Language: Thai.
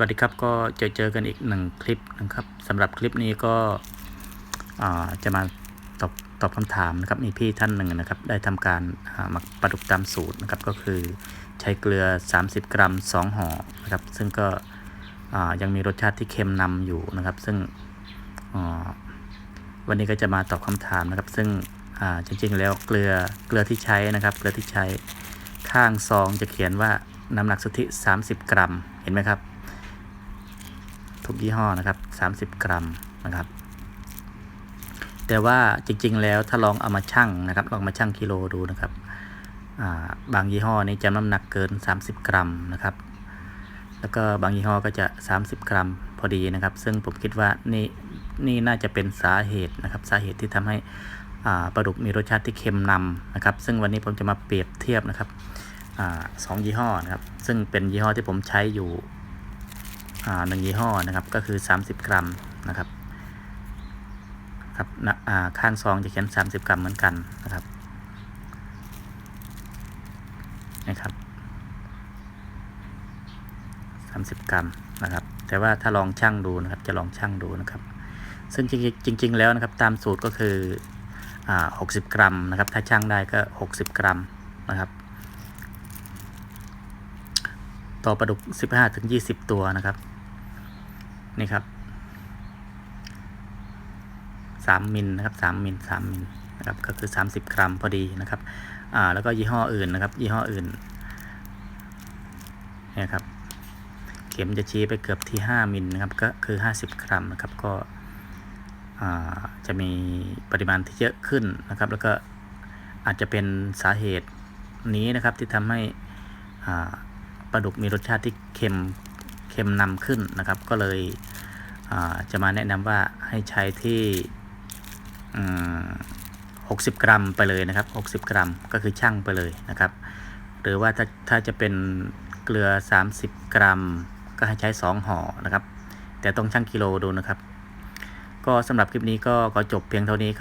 วัสดีครับก็เจอเจอกันอีกหนึ่งคลิปนะครับสำหรับคลิปนี้ก็จะมาตอบตอบคำถามนะครับมีพี่ท่านหนึ่งนะครับ ได้ทำการอ่าหมักปลาดุกตามสูตรนะครับก็คือใช้เกลือ 30 กรัม 2ห่อนะครับซึ่งก็ยังมีรสชาติที่เค็มนำอยู่นะครับ ซึ่งวันนี้ก็จะมาตอบคำถามนะครับ ซึ่งจริงๆแล้วเกลือเกลือที่ใช้นะครับ เกลือที่ใช้ข้างซองจะเขียนว่าน้ำหนักสุทธิ 30 กรัมเห็นไหมครับ ทุกยี่ห้อนะครับ 30 กรัมนะครับ แต่ว่าจริงๆแล้วถ้าลองเอามาชั่งนะครับ ลองมาชั่งกิโลดูนะครับาบางยี่ห้อนี้จะน้ำหนักเกิน 30 กรัมนะครับ แล้วก็บางยี่ห้อก็จะ 30 กรัมพอดีนะครับ ซึ่งผมคิดว่านี่นี่น่าจะเป็นสาเหตุนะครับสาเหตุที่ทำให้ปลาดุกมีรสชาติที่เค็มนำนะครับ ซึ่งวันนี้ผมจะมาเปรียบเทียบนะครับอสองยี่ห้อนะครับ ซึ่งเป็นยี่ห้อที่ผมใช้อยู่ หนึ่งยี่ห้อนะครับก็คือ 30 กรัมนะครับครับนะข้างซองจะเขียน 30 กรัมเหมือนกันนะครับนะครับ 30 กรัมนะครับ แต่ว่าถ้าลองชั่งดูนะครับจะลองชั่งดูนะครับ ซึ่งจริงๆจริงแล้วนะครับตามสูตรก็คืออ60 กรัมนะครับ ถ้าชั่งได้ก็ 60 กรัมนะครับ ต่อปลาดุก 15-20 ตัวนะครับ นี่ครับสามมิลนะครับสามมิลสามมิลนะครับ ก็คือสามสิบกรัมพอดีนะครับ อ่า แล้วก็ยี่ห้ออื่นนะครับ ยี่ห้ออื่น เนี่ยครับ เข็มจะชี้ไปเกือบที่ห้ามิลนะครับ ก็คือห้าสิบกรัมนะครับ ก็อ่าจะมีปริมาณที่เยอะขึ้นนะครับ แล้วก็อาจจะเป็นสาเหตุนี้นะครับที่ทำให้อ่า ปลาดุกมีรสชาติที่เค็มเค็มนำขึ้นนะครับ ก็เลยจะมาแนะนำว่าให้ใช้ที่60 กรัมไปเลยนะครับ 60 กรัมก็คือช่างไปเลยนะครับ หรือว่าถ้าถ้าจะเป็นเกลือ 30 กรัม ก็ให้ใช้ 2ห่อนะครับ แต่ต้องช่างกิโลดูนะครับ ก็สำหรับคลิปนี้ก็ก็จบเพียงเท่านี้ครับ